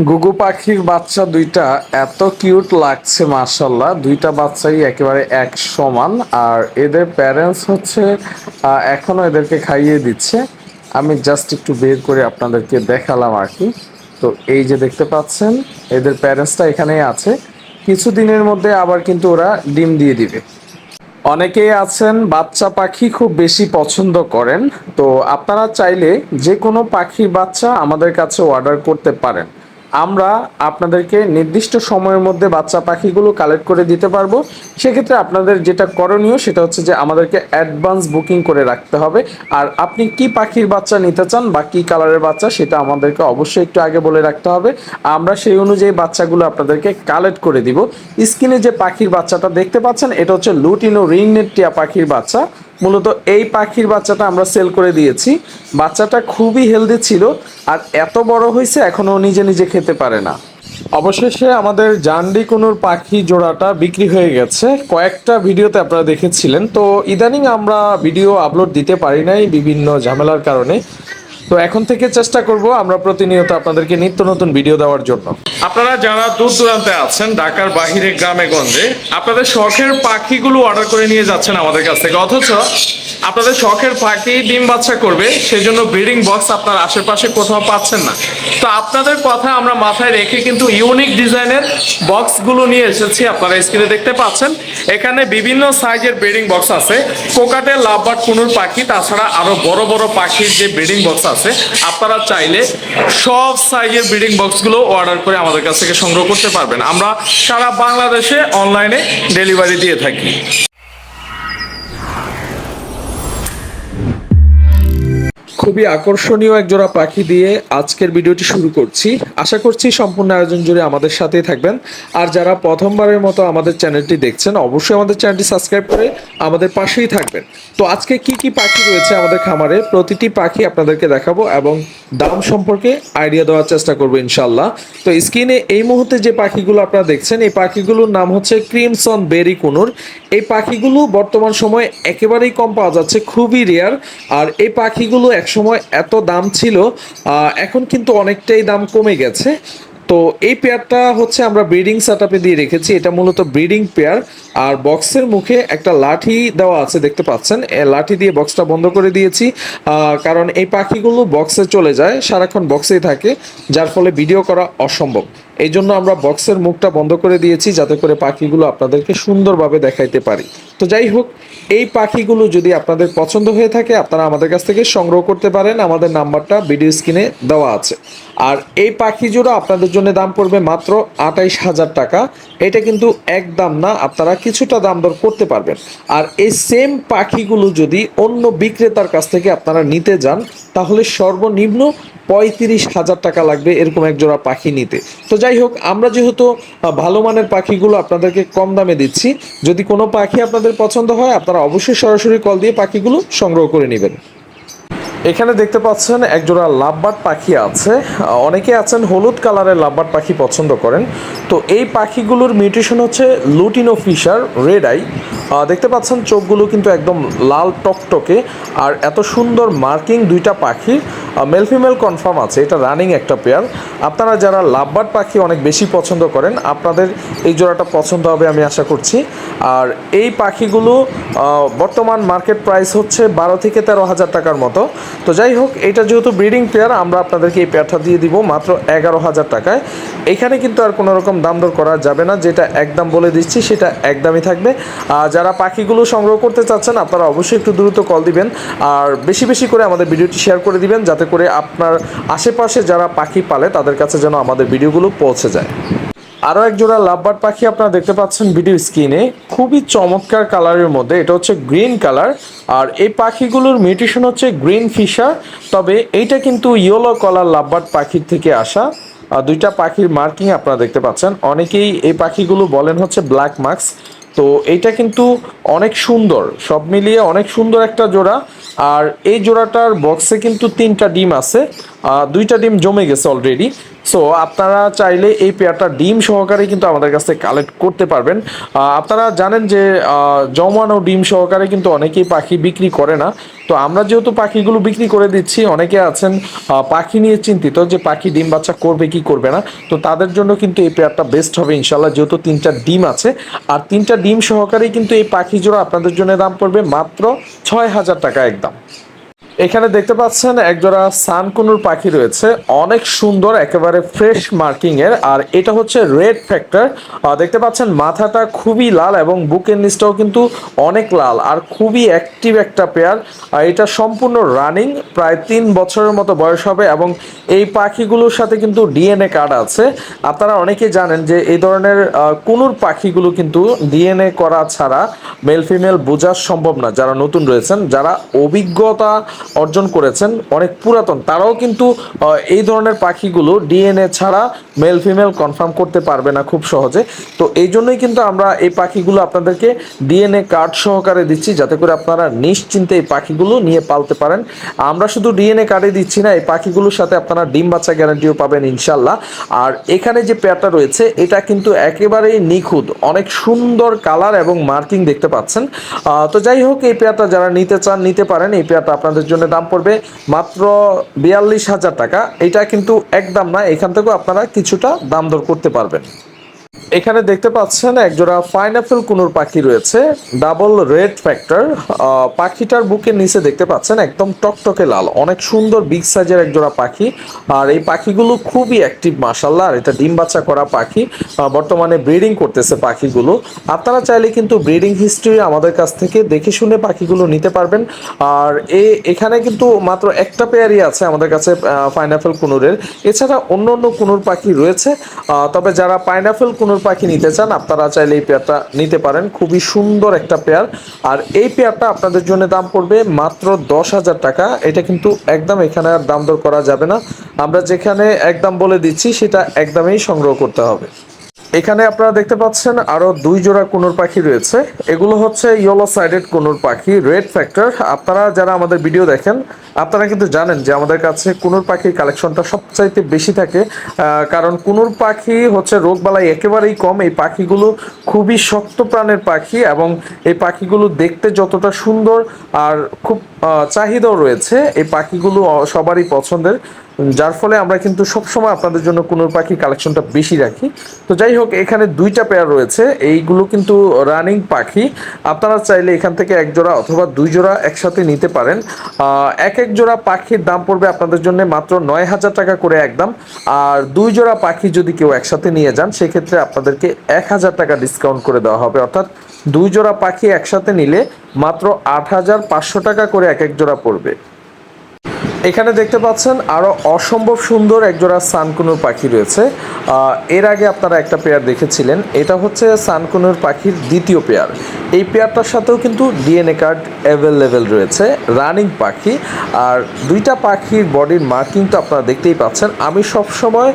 গুগু পাখির বাচ্চা দুইটা এত কিউট লাগছে মাশাল্লাহ দুইটা বাচ্চাই একেবারে এক সমান। আর এদের প্যারেন্টস হচ্ছে আহ, এখনও এদেরকে খাইয়ে দিচ্ছে। আমি জাস্ট একটু বের করে আপনাদেরকে দেখালাম আর কি। তো এই যে দেখতে পাচ্ছেন এদের প্যারেন্টসটা এখানেই আছে। কিছুদিনের মধ্যে আবার কিন্তু ওরা ডিম দিয়ে দিবে। অনেকেই আছেন বাচ্চা পাখি খুব বেশি পছন্দ করেন। তো আপনারা চাইলে যে কোনো পাখির বাচ্চা আমাদের কাছে অর্ডার করতে পারেন। আমরা আপনাদেরকে নির্দিষ্ট সময়ের মধ্যে বাচ্চা পাখিগুলো কালেক্ট করে দিতে পারব। সেক্ষেত্রে আপনাদের যেটা করণীয় সেটা হচ্ছে যে আমাদেরকে অ্যাডভান্স বুকিং করে রাখতে হবে। আর আপনি কি পাখির বাচ্চা নিতে চান বা কী কালারের বাচ্চা সেটা আমাদেরকে অবশ্যই একটু আগে বলে রাখতে হবে। আমরা সেই অনুযায়ী বাচ্চাগুলো আপনাদেরকে কালেক্ট করে দিব। স্ক্রিনে যে পাখির বাচ্চাটা দেখতে পাচ্ছেন, এটা হচ্ছে লুটিনো রিংনেট টিয়া পাখির বাচ্চা। মূলত এই পাখির বাচ্চাটা আমরা সেল করে দিয়েছি। বাচ্চাটা খুবই হেলদি ছিল আর এত বড় হয়েছে এখনও নিজে নিজে খেতে পারে না। অবশেষে আমাদের জান্ডি কুনুর পাখি জোড়াটা বিক্রি হয়ে গেছে। কয়েকটা ভিডিওতে আপনারা দেখেছিলেন। তো ইদানিং আমরা ভিডিও আপলোড দিতে পারি নাই বিভিন্ন ঝামেলার কারণে। তো এখন থেকে চেষ্টা করব আমরা প্রতিনিয়ত আপনাদেরকে নিত্য নতুন ভিডিও দেওয়ার জন্য। আপনারা যারা দূর দূরান্তে আছেন, ঢাকার বাহিরে গ্রামে গঞ্জে, আপনাদের শখের পাখিগুলো অর্ডার করে নিয়ে যাচ্ছেন আমাদের কাছ থেকে। অথচ আপনাদের শখের পাখি ডিম বাচ্চা করবে সেই জন্য ব্রিডিং বক্স আপনার আশেপাশে কোথাও পাচ্ছেন না। তো আপনাদের কথা আমরা মাথায় রেখে কিন্তু ইউনিক ডিজাইনের বক্সগুলো নিয়ে এসেছি, আপনারা স্ক্রিনে দেখতে পাচ্ছেন। এখানে বিভিন্ন সাইজের ব্রিডিং বক্স আছে। কোকাটের লাভবার্ড, কুনুর পাখি, তাছাড়া আরও বড় বড় পাখির যে ব্রিডিং বক্স আছে। আপনারা চাইলে সব সাইজের ব্রিডিং বক্সগুলো অর্ডার করে আমাদের কাছ থেকে সংগ্রহ করতে পারবেন। আমরা সারা বাংলাদেশে অনলাইনে ডেলিভারি দিয়ে থাকি। খুবই আকর্ষণীয় এক জোড়া পাখি দিয়ে আজকের ভিডিওটি শুরু করছি। আশা করছি সম্পূর্ণ আয়োজন জুড়ে আমাদের সাথেই থাকবেন। আর যারা প্রথমবারের মতো আমাদের চ্যানেলটি দেখছেন, অবশ্যই আমাদের চ্যানেলটি সাবস্ক্রাইব করে আমাদের পাশেই থাকবেন। তো আজকে কি কি পাখি রয়েছে আমাদের খামারে? প্রতিটি পাখি আপনাদেরকে দেখাবো এবং দাম সম্পর্কে আইডিয়া দেওয়ার চেষ্টা করব ইনশাল্লাহ তো স্ক্রিনে এই মুহূর্তে যে পাখিগুলো আপনারা দেখছেন, এই পাখিগুলোর নাম হচ্ছে ক্রিমসন বেরি কুনুর এই পাখিগুলো বর্তমান সময়ে একেবারেই কম পাওয়া যাচ্ছে, খুবই রেয়ার আর এই পাখিগুলো একসময় এত দাম ছিল এখন কিন্তু অনেকটাই দাম কমে গেছে। তো এই পেয়ারটা হচ্ছে আমরা ব্রিডিং সেটআপে দিয়ে রেখেছি। এটা মূলত ব্রিডিং পেয়ার। আর বক্সের মুখে একটা লাঠি দেওয়া আছে, দেখতে পাচ্ছেন? লাঠি দিয়ে বক্সটা বন্ধ করে দিয়েছি। কারণ এই পাখিগুলো বক্সে চলে যায়, সারাক্ষণ বক্সেই থাকে, যার ফলে ভিডিও করা অসম্ভব। এই জন্য আমরা বক্সের মুখটা বন্ধ করে দিয়েছি, যাতে করে পাখিগুলো আপনাদেরকে সুন্দরভাবে দেখাইতে পারি। তো যাই হোক, এই পাখিগুলো যদি আপনাদের পছন্দ হয়ে থাকে, আপনারা আমাদের কাছ থেকে সংগ্রহ করতে পারেন। আমাদের নাম্বারটা ভিডিও স্ক্রিনে দেওয়া আছে। আর এই পাখি জোড়া আপনাদের জন্য দাম পড়বে মাত্র আটাইশ হাজার টাকা। এটা কিন্তু এক দাম না, আপনারা কিছুটা দাম দর করতে পারবেন। আর এই সেম পাখিগুলো যদি অন্য বিক্রেতার কাছ থেকে আপনারা নিতে যান, তাহলে সর্বনিম্ন পঁয়ত্রিশ হাজার টাকা লাগবে এরকম এক জোড়া পাখি নিতে। তো যাই হোক, আমরা যেহেতু ভালো মানের পাখিগুলো আপনাদেরকে কম দামে দিচ্ছি, যদি কোনো পাখি আপনাদের পছন্দ হয়, আপনারা অবশ্যই সরাসরি কল দিয়ে পাখিগুলো সংগ্রহ করে নেবেন। এখানে দেখতে পাচ্ছেন একজোড়া লাভবার্ড পাখি আছে। অনেকে আছেন হলুদ কালারের লাভবার্ড পাখি পছন্দ করেন। তো এই পাখিগুলোর মিউটেশন হচ্ছে লুটিনো ফিশার রেড আই দেখতে পাচ্ছেন চোখগুলো কিন্তু একদম লাল টকটকে। আর এত সুন্দর মার্কিং দুইটা পাখি মেল ফিমেল কনফার্ম আছে, এটা রানিং একটা পেয়ার আপনারা যারা লাভবার্ড পাখি অনেক বেশি পছন্দ করেন, আপনাদের এই জোড়াটা পছন্দ হবে আমি আশা করছি। আর এই পাখিগুলো বর্তমান মার্কেট প্রাইস হচ্ছে বারো থেকে তেরো হাজার টাকার মতো। তো যাই হোক, এটা যেহেতু ব্রিডিং পেয়ার আমরা আপনাদেরকে এই পেয়ারটা দিয়ে দিব মাত্র এগারো হাজার টাকায়। এখানে কিন্তু আর কোনো রকম দাম দর করা যাবে না, যেটা একদম বলে দিচ্ছি, সেটা একদমই থাকবে। আর যারা পাখিগুলো সংগ্রহ করতে চাচ্ছেন, আপনারা অবশ্যই একটু দ্রুত কল দিবেন, আর বেশি বেশি করে আমাদের ভিডিওটি শেয়ার করে দিবেন, যাতে করে আপনার আশেপাশে যারা পাখি পালে, তাদের কাছে যেন আমাদের ভিডিওগুলো পৌঁছে যায়। আরও এক জোড়া লাভবার্ড পাখি আপনারা দেখতে পাচ্ছেন ভিডিও স্ক্রিনে খুবই চমৎকার কালারের মধ্যে। এটা হচ্ছে গ্রিন কালার। আর এই পাখিগুলোর মিউটেশন হচ্ছে গ্রিন ফিশার। তবে এইটা কিন্তু ইয়েলো কালার লাভবার্ড পাখির থেকে আসা। দুইটা পাখির মার্কিং আপনারা দেখতে পাচ্ছেন। অনেকেই এই পাখিগুলো বলেন হচ্ছে ব্ল্যাক মার্কস তো এইটা কিন্তু অনেক সুন্দর। সব মিলিয়ে অনেক সুন্দর একটা জোড়া। আর এই জোড়াটার বক্সে কিন্তু তিনটা ডিম আছে। দুইটা ডিম জমে গেছে অলরেডি সো আপনারা চাইলে এই পেয়ারটা ডিম সহকারে কিন্তু আমাদের কাছ থেকে কালেক্ট করতে পারবেন। আপনারা জানেন যে জমানো ডিম সহকারে কিন্তু অনেকেই পাখি বিক্রি করে না। তো আমরা যেহেতু পাখিগুলো বিক্রি করে দিচ্ছি, অনেকে আছেন পাখি নিয়ে চিন্তিত যে পাখি ডিম বাচ্চা করবে কি করবে না। তো তাদের জন্য কিন্তু এই পেয়ারটা বেস্ট হবে ইনশাল্লাহ যেহেতু তিনটা ডিম আছে। আর তিনটা ডিম সহকারেই কিন্তু এই পাখি জোড়া আপনাদের জন্য দাম পড়বে মাত্র ছয় হাজার টাকা একদম। এখানে দেখতে পাচ্ছেন একজোড়া সানকুনুর পাখি রয়েছে। অনেক সুন্দর, একেবারে ফ্রেশ মার্কিং এর আর এটা হচ্ছে রেড ফ্যাক্টর দেখতে পাচ্ছেন মাথাটা খুবই লাল এবং বুকের নিচটাও কিন্তু অনেক লাল আর খুবই অ্যাক্টিভ একটা পেয়ার আর এটা সম্পূর্ণ রানিং প্রায় তিন বছরের মতো বয়স হবে এবং এই পাখিগুলোর সাথে কিন্তু ডিএনএ কার্ড আছে। আপনারা অনেকেই জানেন যে এই ধরনের কুনুর পাখিগুলো কিন্তু ডিএনএ করা ছাড়া মেল ফিমেল বোঝা সম্ভব না। যারা নতুন রয়েছেন, যারা অভিজ্ঞতা অর্জন করেছেন অনেক পুরাতন। তারাও কিন্তু এই ধরনের পাখিগুলো ডিএনএ ছাড়া মেল ফিমেল কনফার্ম করতে পারবে না খুব সহজে। তো এই জন্যই কিন্তু আমরা এই পাখিগুলো আপনাদেরকে ডিএনএ কার্ড সহকারে দিচ্ছি, যাতে করে আপনারা নিশ্চিন্তে এই পাখিগুলো নিয়ে পালতে পারেন। আমরা শুধু ডিএনএ কার্ডে দিচ্ছি না, এই পাখিগুলোর সাথে আপনারা ডিম বাচ্চা গ্যারান্টিও পাবেন ইনশাল্লাহ আর এখানে যে পেয়ারটা রয়েছে, এটা কিন্তু একেবারেই নিখুঁত, অনেক সুন্দর কালার এবং মার্কিং দেখতে পাচ্ছেন। তো যাই হোক, এই পেয়ারটা যারা নিতে চান, নিতে পারেন। এই পেয়ারটা আপনাদের জন্য দাম পড়বে মাত্র বিয়াল্লিশ হাজার টাকা। এটা কিন্তু একদম না, এখান থেকেও আপনারা কিছুটা দাম দর করতে পারবেন। এখানে দেখতে পাচ্ছেন একজোড়া পাইনাপেল কুনুর পাখি রয়েছে, ডাবল রেড ফ্যাক্টর। পাখিটার বুকের নিচে দেখতে পাচ্ছেন একদম টকটকে লাল, অনেক সুন্দর বিগ সাইজের একজোড়া পাখি। আর এই পাখিগুলো খুবই অ্যাক্টিভ মাসাল্লাহ আর এটা ডিম বাচ্চা করা পাখি। বর্তমানে ব্রিডিং করতেছে পাখিগুলো। আপনারা চাইলে কিন্তু ব্রিডিং হিস্ট্রি আমাদের কাছ থেকে দেখে শুনে পাখিগুলো নিতে পারবেন। আর এ, এখানে কিন্তু মাত্র একটা পেয়ারই আছে আমাদের কাছে পাইনাপেল কুনুরের। এছাড়া অন্য অন্য কুনুর পাখি রয়েছে। তবে যারা পাইনাপেল কুনুর পাখি নিতে চান, আপনারা চাইলে এই পেয়ারটা নিতে পারেন। খুবই সুন্দর একটা পেয়ার। আর এই পেয়ারটা আপনাদের জন্য দাম পড়বে মাত্র দশ হাজার টাকা। এটা কিন্তু একদম এখানে আর দাম দর করা যাবে না। আমরা যেখানে একদম বলে দিচ্ছি, সেটা একদমই সংগ্রহ করতে হবে। এখানে আপনারা দেখতে পাচ্ছেন আরও দুই জোড়া কুনুর পাখি রয়েছে। এগুলো হচ্ছে ইয়েলো সাইডেড কুনুর পাখি রেড ফ্যাক্টর আপনারা যারা আমাদের ভিডিও দেখেন, আপনারা কিন্তু জানেন যে আমাদের কাছে কুনুর পাখির কালেকশনটা সবচাইতে বেশি থাকে। কারণ কুনুর পাখি হচ্ছে রোগবালাই একেবারেই কম। এই পাখিগুলো খুবই শক্ত প্রাণের পাখি এবং এই পাখিগুলো দেখতে যতটা সুন্দর আর খুব চাহিদাও রয়েছে। এই পাখিগুলো সবারই পছন্দের। যার ফলে আমরা কিন্তু সবসময় আপনাদের জন্য কুনুর পাখি কালেকশনটা বেশি রাখি। তো যাই হোক, এখানে দুইটা পেয়ার রয়েছে। এইগুলো কিন্তু রানিং পাখি। আপনারা চাইলে এখান থেকে এক জোড়া অথবা দুই জোড়া একসাথে নিতে পারেন। এক এক জোড়া পাখির দাম পড়বে আপনাদের জন্য মাত্র নয় হাজার টাকা করে একদম। আর দুই জোড়া পাখি যদি কেউ একসাথে নিয়ে যান, সেক্ষেত্রে আপনাদেরকে এক হাজার টাকা ডিসকাউন্ট করে দেওয়া হবে। অর্থাৎ দুই জোড়া পাখি একসাথে নিলে মাত্র আট হাজার পাঁচশো টাকা করে এক এক জোড়া পড়বে। এখানে দেখতে পাচ্ছেন আরও অসম্ভব সুন্দর একজোড়া সানকুনুর পাখি রয়েছে। এর আগে আপনারা একটা পেয়ার দেখেছিলেন। এটা হচ্ছে সানকুনুর পাখির দ্বিতীয় পেয়ার এই পেয়ারটার সাথেও কিন্তু ডিএনএ কার্ড অ্যাভেলেবেল রয়েছে, রানিং পাখি। আর দুইটা পাখির বডির মার্কিং তো আপনারা দেখতেই পাচ্ছেন। আমি সবসময়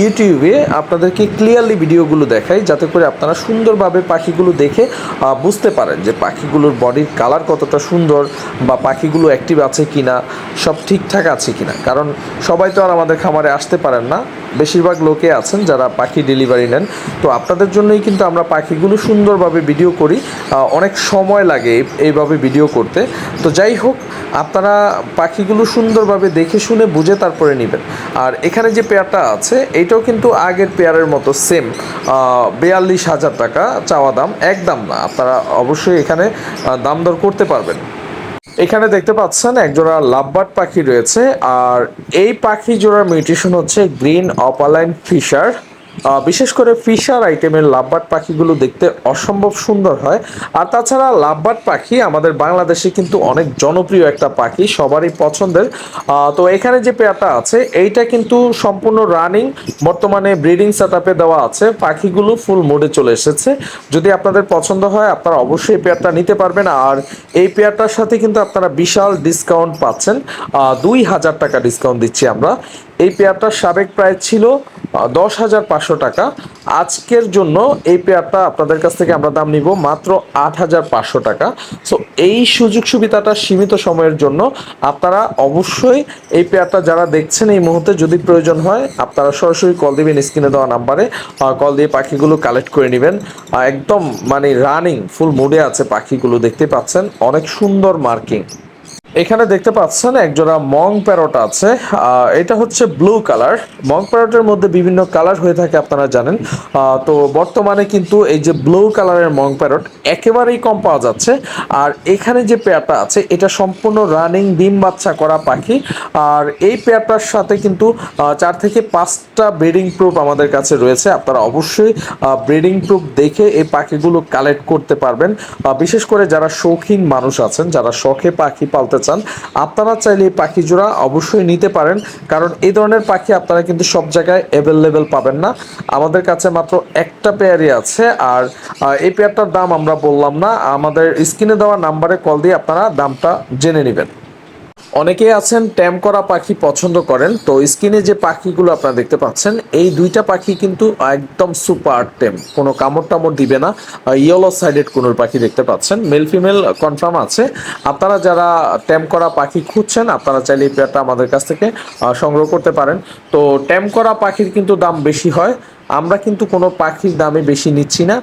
ইউটিউবে আপনাদেরকে ক্লিয়ারলি ভিডিওগুলো দেখাই, যাতে করে আপনারা সুন্দরভাবে পাখিগুলো দেখে বুঝতে পারেন যে পাখিগুলোর বডির কালার কতটা সুন্দর বা পাখিগুলো অ্যাক্টিভ আছে কি না সব ঠিকঠাক আছে কি না কারণ সবাই তো আর আমাদের খামারে আসতে পারেন না। বেশিরভাগ লোকে আছেন যারা পাখি ডেলিভারি নেন। তো আপনাদের জন্যই কিন্তু আমরা পাখিগুলো সুন্দরভাবে ভিডিও করি। অনেক সময় লাগে এইভাবে ভিডিও করতে। তো যাই হোক, আপনারা পাখিগুলো সুন্দরভাবে দেখে শুনে বুঝে তারপরে নেবেন। আর এখানে যে পেয়ারটা আছে, এটাও কিন্তু আগের পেয়ারের মতো সেম বিয়াল্লিশ হাজার টাকা চাওয়া দাম, একদম না। আপনারা অবশ্যই এখানে দাম দর করতে পারবেন। এখানে দেখতে পাচ্ছেন, একজোড়া লাভবার্ড পাখি রয়েছে। আর এই পাখি জোড়ার মিউটেশন হচ্ছে গ্রিন অপালাইন ফিশার। বিশেষ করে ফিশার আইটেমের লাভবার্ড পাখিগুলো দেখতে অসম্ভব সুন্দর হয়। আর তাছাড়া লাভবার্ড পাখি আমাদের বাংলাদেশে কিন্তু অনেক জনপ্রিয় একটা পাখি, সবারই পছন্দের। তো এখানে যে পেয়ারটা আছে, এইটা কিন্তু সম্পূর্ণ রানিং, বর্তমানে ব্রিডিং সেট দেওয়া আছে। পাখিগুলো ফুল মোডে চলে এসেছে। যদি আপনাদের পছন্দ হয়, আপনারা অবশ্যই পেয়ারটা নিতে পারবেন। আর এই পেয়ারটার সাথে কিন্তু আপনারা বিশাল ডিসকাউন্ট পাচ্ছেন। দুই হাজার টাকা ডিসকাউন্ট দিচ্ছি আমরা। এই পেয়ারটার সাবেক প্রাইস ছিল দশ হাজার পাঁচশো টাকা। আজকের জন্য এই পেয়ারটা আপনাদের কাছ থেকে আমরা দাম নিব মাত্র আট হাজার পাঁচশো টাকা। সো এই সুযোগ সুবিধাটা সীমিত সময়ের জন্য আপনারা অবশ্যই এই পেয়ারটা যারা দেখছেন এই মুহূর্তে যদি প্রয়োজন হয়, আপনারা সরাসরি কল দিবেন স্ক্রিনে দেওয়া নাম্বারে। কল দিয়ে পাখিগুলো কালেক্ট করে নেবেন। একদম মানে রানিং ফুল মুডে আছে পাখিগুলো, দেখতে পাচ্ছেন? অনেক সুন্দর মার্কিং এখানে দেখতে পাচ্ছেন একজোড়া মং প্যারট আছে। এটা হচ্ছে ব্লু কালার। মং প্যারটের মধ্যে বিভিন্ন কালার হয়ে থাকে আপনারা জানেন। তো বর্তমানে কিন্তু এই যে ব্লু কালারের মং প্যারট একেবারেই কম পাওয়া যাচ্ছে। আর এখানে যে পেয়ারটা আছে, এটা সম্পূর্ণ রানিং ডিম বাচ্চা করা পাখি। আর এই পেয়ারটার সাথে কিন্তু চার থেকে পাঁচটা ব্রিডিং প্রুফ আমাদের কাছে রয়েছে। আপনারা অবশ্যই ব্রিডিং প্রুফ দেখে এই পাখিগুলো কালেক্ট করতে পারবেন। বিশেষ করে যারা শৌখিন মানুষ আছেন, যারা শখে পাখি পালতে চান, আপনারা চাইলে এই পাখি জোড়া অবশ্যই নিতে পারেন, কারণ এই ধরনের পাখি আপনারা কিন্তু সব জায়গায় অ্যাভেলেবেল পাবেন না। আমাদের কাছে মাত্র একটা পেয়ারই আছে, আর এই পেয়ারটার দাম আমরা বললাম না, আমাদের স্ক্রিনে দেওয়া নাম্বারে কল দিয়ে আপনারা দামটা জেনে নেবেন। অনেকেই আছেন, ট্যাম করা পাখি পছন্দ করেন। তো স্ক্রিনে যে পাখিগুলো আপনারা দেখতে পাচ্ছেন, এই দুইটা পাখি কিন্তু একদম সুপার টেম। কোনো কামড় টামড় দিবে না। ইয়েলো সাইডেড কোনো পাখি দেখতে পাচ্ছেন। মেল ফিমেল কনফার্ম আছে। আপনারা যারা ট্যাম করা পাখি খুঁজছেন, আপনারা চাইলে এই পেয়ারটা আমাদের কাছ থেকে সংগ্রহ করতে পারেন। তো ট্যাম করা পাখির কিন্তু দাম বেশি হয়। আমরা কিন্তু কোনো পাখির দামে বেশি নিচ্ছি না।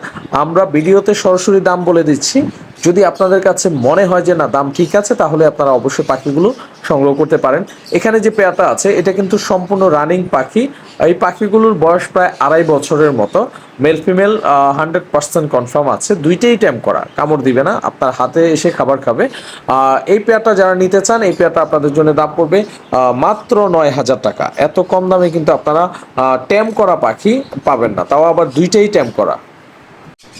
আমরা ভিডিওতে সরাসরি দাম বলে দিচ্ছি। যদি আপনাদের কাছে মনে হয় যে না, দাম ঠিক আছে, তাহলে আপনারা অবশ্যই পাখিগুলো সংগ্রহ করতে পারেন। এখানে যে পেয়ারটা আছে, এটা কিন্তু সম্পূর্ণ রানিং পাখি। এই পাখিগুলোর বয়স প্রায় আড়াই বছরের মতো। Male female hundred percent confirm আছে। দুইটাই ট্যাম করা, কামড় দিবে না, আপনার হাতে এসে খাবার খাবে। এই পেয়ারটা যারা নিতে চান, এই পেয়ারটা আপনাদের জন্য দাম পড়বে মাত্র নয় হাজার টাকা। এত কম দামে কিন্তু আপনারা ট্যাম করা পাখি পাবেন না। তাও আবার দুইটাই ট্যাম করা।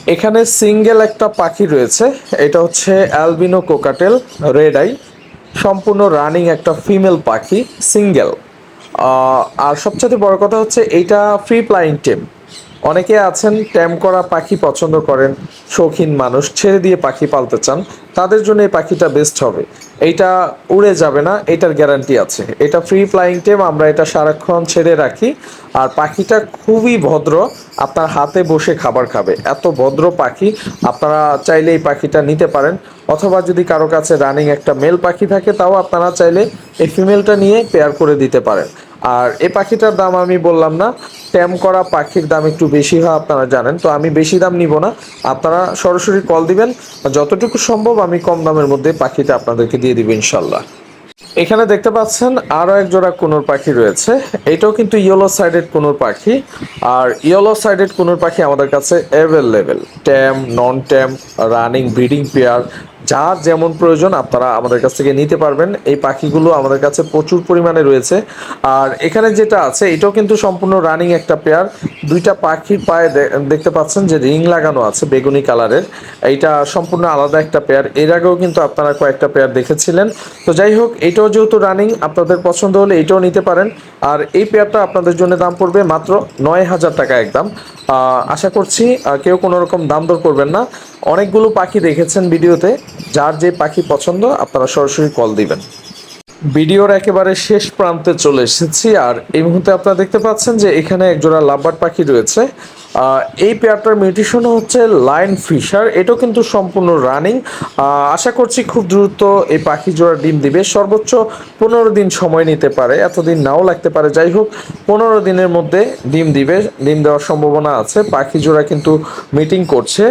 এখানে সিঙ্গেল একটা পাখি রয়েছে। এটা হচ্ছে অ্যালবিনো কোকাটেল, রেড আই। সম্পূর্ণ রানিং একটা ফিমেল পাখি, সিঙ্গেল। আর সবচেয়ে বড় কথা হচ্ছে এটা ফ্রি প্লাইং টেম। অনেকে আছেন, ট্যাম করা পাখি পছন্দ করেন, শৌখিন মানুষ, ছেড়ে দিয়ে পাখি পালতে চান, তাদের জন্য এই পাখিটা বেস্ট হবে। এইটা উড়ে যাবে না, এটার গ্যারান্টি আছে। এটা ফ্রি ফ্লাইং টেম আমরা এটা সারাক্ষণ ছেড়ে রাখি। আর পাখিটা খুবই ভদ্র, আপনার হাতে বসে খাবার খাবে। এত ভদ্র পাখি, আপনারা চাইলে এই পাখিটা নিতে পারেন। অথবা যদি কারও কাছে রানিং একটা মেল পাখি থাকে, তাও আপনারা চাইলে এই ফিমেলটা নিয়ে পেয়ার করে দিতে পারেন। আর এই পাখিটার দাম আমি বললাম না ট্যাম করা পাখির দাম একটু বেশি হয় আপনারা জানেন, তো আমি বেশি দাম নিব না। আপনারা সরাসরি কল দিবেন যতটুকু সম্ভব আমি কম দামের মধ্যে পাখিটা আপনাদেরকে দিয়ে দিব ইনশাল্লাহ। এখানে দেখতে পাচ্ছেন আরও এক জোড়া কুনুর পাখি রয়েছে, এটাও কিন্তু ইয়েলো সাইডেড কুনুর পাখি, আর ইয়েলো সাইডেড কুনুর পাখি আমাদের কাছে available tame non tame running breeding pair যার যেমন প্রয়োজন আপনারা আমাদের কাছ থেকে নিতে পারবেন। এই পাখিগুলো আমাদের কাছে প্রচুর পরিমাণে রয়েছে। আর এখানে যেটা আছে, এটাও কিন্তু সম্পূর্ণ রানিং একটা পেয়ার দুইটা পাখির পায়ে দেখতে পাচ্ছেন যে রিং লাগানো আছে বেগুনি কালারের এইটা সম্পূর্ণ আলাদা একটা পেয়ার এর আগেও কিন্তু আপনারা কয়েকটা পেয়ার দেখেছিলেন। তো যাই হোক, এটাও যেহেতু রানিং আপনাদের পছন্দ হলে এটাও নিতে পারেন। আর এই পেয়ারটা আপনাদের জন্য দাম পড়বে মাত্র নয় হাজার টাকা একদম। আশা করছি কেউ কোনো রকম দাম দর করবেন না। অনেকগুলো পাখি দেখেছেন ভিডিওতে। যার যে পাখি পছন্দ, আপনারা সরাসরি কল দিবেন। ভিডিওর একেবারে শেষ প্রান্তে চলে এসেছি, আর এই মুহূর্তে আপনারা দেখতে পাচ্ছেন যে এখানে একজোড়া লাভবার্ড পাখি রয়েছে। এই পেয়ারটার মিউটেশন হচ্ছে লাইন ফিশার এটাও কিন্তু সম্পূর্ণ রানিং আশা করছি খুব দ্রুত এই পাখি জোড়া ডিম দিবে। সর্বোচ্চ পনেরো দিন সময় নিতে পারে, এতদিন নাও লাগতে পারে। যাই হোক, পনেরো দিনের মধ্যে ডিম দিবে, ডিম দেওয়ার সম্ভাবনা আছে। পাখি জোড়া কিন্তু মিটিং করছে।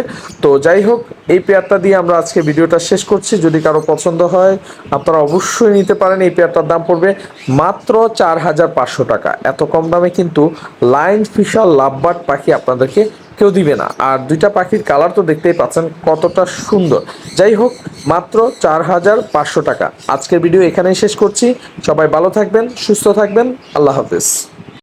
তো যাই হোক এই পেয়ারটা দিয়ে আমরা আজকে ভিডিওটা শেষ করছি। যদি কারও পছন্দ হয়, আপনারা অবশ্যই নিতে পারেন। এই পেয়ারটার দাম পড়বে মাত্র চার হাজার পাঁচশো টাকা। এত কম দামে কিন্তু লাইন ফিশার, লাভবার্ড পাখি আপনাদেরকে কেউ দিবে না। আর দুইটা পাখির কালার তো দেখতেই পাচ্ছেন কতটা সুন্দর। যাই হোক, মাত্র চার হাজার পাঁচশো টাকা। আজকের ভিডিও এখানেই শেষ করছি। সবাই ভালো থাকবেন, সুস্থ থাকবেন। আল্লাহ হাফেজ।